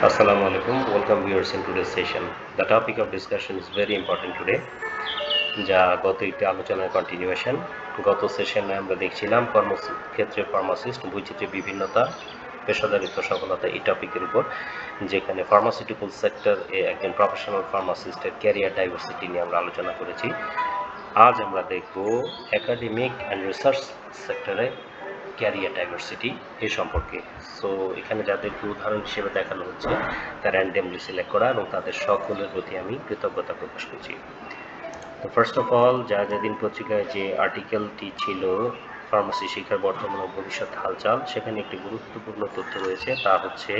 Assalamu alaikum. Welcome, viewers, in today's session. The topic of discussion is very important today. যা গত একটি আলোচনার continuation গত সেশনে আমরা দেখছিলাম কর্মক্ষেত্রে ফার্মাসিস্ট বৈচিত্র্যের বিভিন্নতা, পেশাদারিত্ব, সফলতা এই টপিকের উপর, যেখানে ফার্মাসিউটিক্যাল সেক্টর এ একজন প্রফেশনাল ফার্মাসিস্টের ক্যারিয়ার ডাইভার্সিটি নিয়ে আমরা আলোচনা করেছি আজ আমরা দেখব একাডেমিক অ্যান্ড রিসার্চ সেক্টরে ক্যারিয়ার ডাইভার্সিটি এ সম্পর্কে। সো এখানে যাদেরকে উদাহরণ হিসেবে দেখানো হচ্ছে তা র্যান্ডেমলি সিলেক্ট করা এবং তাদের সকলের প্রতি আমি কৃতজ্ঞতা প্রকাশ করছি। তো ফার্স্ট অফ অল যা যেদিন পত্রিকায় যে আর্টিকেলটি ছিল ফার্মাসি শিক্ষার বর্তমান ও ভবিষ্যৎ হালচাল, সেখানে একটি গুরুত্বপূর্ণ তথ্য রয়েছে, তা হচ্ছে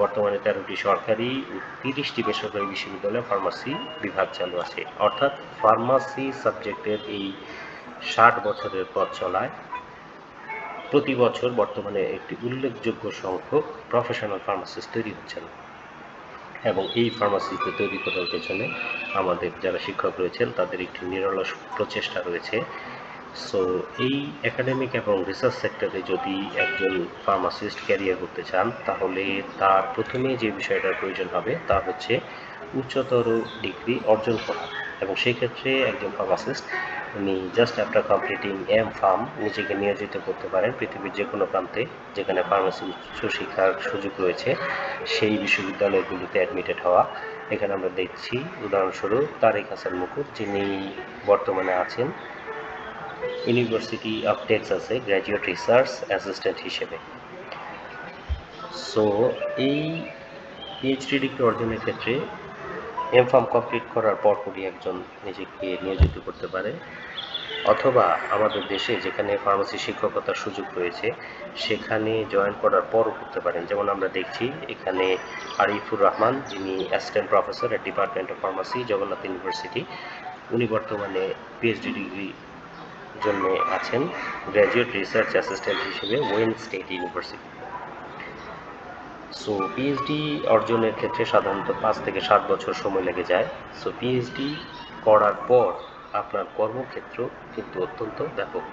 বর্তমানে তেরোটি সরকারি ও তিরিশটি বেসরকারি বিশ্ববিদ্যালয়ে ফার্মাসি বিভাগ চালু আছে। অর্থাৎ ফার্মাসি সাবজেক্টের এই ষাট বছরের পথ চলায়। প্রতি বছর বর্তমানে একটি উল্লেখযোগ্য সংখ্যক প্রফেশনাল ফার্মাসিস্ট তৈরি হচ্ছেন। এবং এই ফার্মাসিকে তৈরি করার পেছনে আমাদের যারা শিক্ষক রয়েছেন, তাদের একটি নিরলস প্রচেষ্টা রয়েছে। সো এই একাডেমিক এবং রিসার্চ সেক্টরে যদি একজন ফার্মাসিস্ট ক্যারিয়ার করতে চান, তাহলে তার প্রথমে যে বিষয়টার প্রয়োজন হবে, তা হচ্ছে উচ্চতর ডিগ্রি অর্জন করা। এবং সেক্ষেত্রে একজন ফার্মাসিস্ট উনি just after completing M Pharm নিজেকে নিয়োজিত করতে পারেন পৃথিবীর যে কোনো প্রান্তে যেখানে ফার্মাসি উচ্চশিক্ষার সুযোগ রয়েছে, সেই বিশ্ববিদ্যালয়গুলিতে অ্যাডমিটেড হওয়া। এখানে আমরা দেখছি, উদাহরণস্বরূপ তারেক হাসান মুকুট, যিনি বর্তমানে আছেন ইউনিভার্সিটি অফ টেক্সাসে গ্র্যাজুয়েট রিসার্চ অ্যাসিস্ট্যান্ট হিসেবে। সো এই পিএইচডি ডিগ্রি অর্জনের ক্ষেত্রে এম ফার্ম কমপ্লিট করার পরপরই একজন নিজেকে নিয়োজিত করতে পারে অথবা আমাদের দেশে যেখানে ফার্মাসি শিক্ষকতার সুযোগ রয়েছে, সেখানে জয়েন করার পরও করতে পারেন। যেমন আমরা দেখছি, এখানে আরিফুর রহমান, যিনি assistant professor at department of pharmacy Jagannath university উনি বর্তমানে পিএইচডি ডিগ্রি জন্য আছেন গ্র্যাজুয়েট রিসার্চ অ্যাসিস্ট্যান্ট হিসেবে Wayne State University so PhD অর্জনের ক্ষেত্রে সাধারণত পাঁচ থেকে সাত বছর সময় লেগে যায়। সো পিএইচডি করার পর আপনার কর্মক্ষেত্র কিন্তু অত্যন্ত ব্যাপক।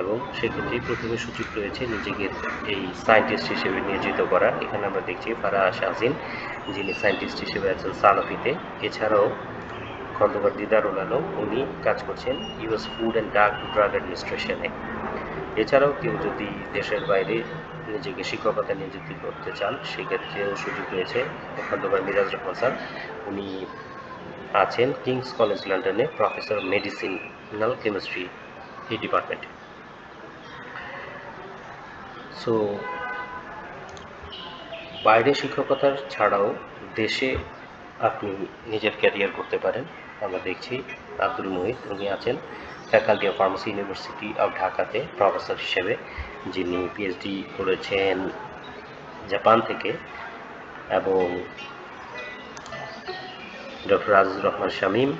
এবং সেক্ষেত্রে প্রথমে সুযোগ রয়েছে নিজেকে এই সায়েন্টিস্ট হিসেবে নিয়োজিত করা এখানে আমরা দেখছি ফারাহ শাহজিন, যিনি সায়েন্টিস্ট হিসেবে আছেন সালাফিতে। এছাড়াও খন্দকার দিদারুল আলম, উনি কাজ করছেন US food and drug drug অ্যাডমিনিস্ট্রেশনে এছাড়াও কেউ যদি দেশের বাইরে নিজেকে শিক্ষকতা নিয়োজিত করতে চান, সেক্ষেত্রেও সুযোগ রয়েছে খন্দকার মিরাজ রহমান স্যার উনি আছেন কিংস কলেজ লন্ডনে প্রফেসর মেডিসিনাল কেমিস্ট্রি এই ডিপার্টমেন্টে। সো বাইরে শিক্ষকতার ছাড়াও দেশে আপনি নিজের ক্যারিয়ার করতে পারেন। আমরা দেখছি আব্দুল মুহিত, উনি আছেন faculty of pharmacy university of ঢাকাতে প্রফেসর হিসেবে যিনি পিএইচডি করেছেন জাপান থেকে এবং ডক্টর রাজুর রহমান শামীম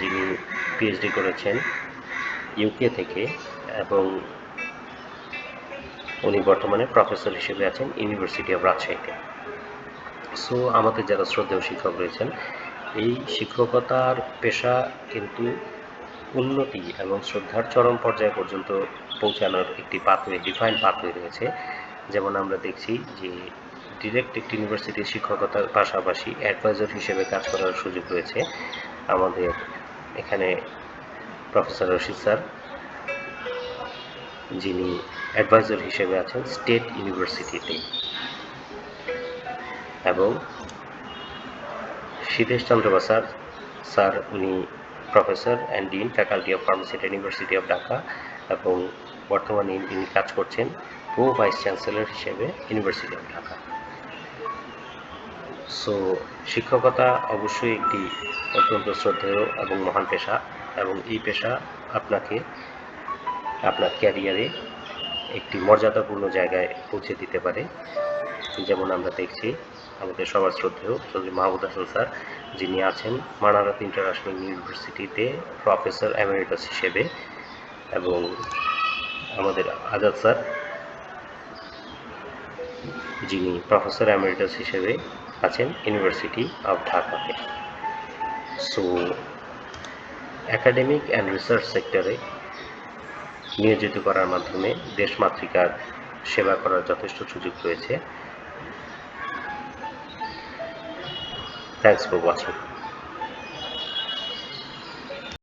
যিনি পিএইচডি করেছেন ইউকে থেকে এবং উনি বর্তমানে প্রফেসর হিসেবে আছেন ইউনিভার্সিটি অফ রাজশাহীতে সো আমাদের যারা শ্রদ্ধেয় শিক্ষক রয়েছেন, এই শিক্ষকতার পেশা কিন্তু উন্নতি এবং শ্রদ্ধার চরম পর্যায় পর্যন্ত পৌঁছানোর একটি পাথওয়ে ডিফাইন পাথওয়ে রয়েছে। যেমন আমরা দেখছি যে ডিরেক্ট একটি ইউনিভার্সিটির শিক্ষকতার পাশাপাশি অ্যাডভাইজার হিসেবে কাজ করার সুযোগ রয়েছে আমাদের এখানে প্রফেসর রশিদ স্যার, যিনি অ্যাডভাইজার হিসেবে আছেন স্টেট ইউনিভার্সিটিতে এবং সিদ্ধেশ চন্দ্র স্যার, উনি professor and dean faculty of pharmacy university of Dhaka এবং বর্তমানে ইনি কাজ করছেন প্রো ভাইস চ্যান্সেলর হিসেবে ইউনিভার্সিটি অফ ঢাকা সো শিক্ষকতা অবশ্যই একটি অত্যন্ত শ্রদ্ধেয় এবং মহান পেশা, এবং এই পেশা আপনাকে, আপনার ক্যারিয়ারে একটি মর্যাদাপূর্ণ জায়গায় পৌঁছে দিতে পারে। যেমন আমরা দেখছি, আমাদের সবার শ্রদ্ধেয় চৌধুরী মাহমুদ হাসান স্যার। যিনি আছেন মানারাত ইন্টারন্যাশনাল ইউনিভার্সিটিতে প্রফেসর এমেরিটাস হিসেবে এবং আমাদের আজাদ স্যার, যিনি প্রফেসর এমেরিটাস হিসেবে আছেন ইউনিভার্সিটি অফ ঢাকাতে। সো অ্যাকাডেমিক অ্যান্ড রিসার্চ সেক্টরে নিয়োজিত করার মাধ্যমে দেশমাতৃকার সেবা করার যথেষ্ট সুযোগ রয়েছে। thanks for watching.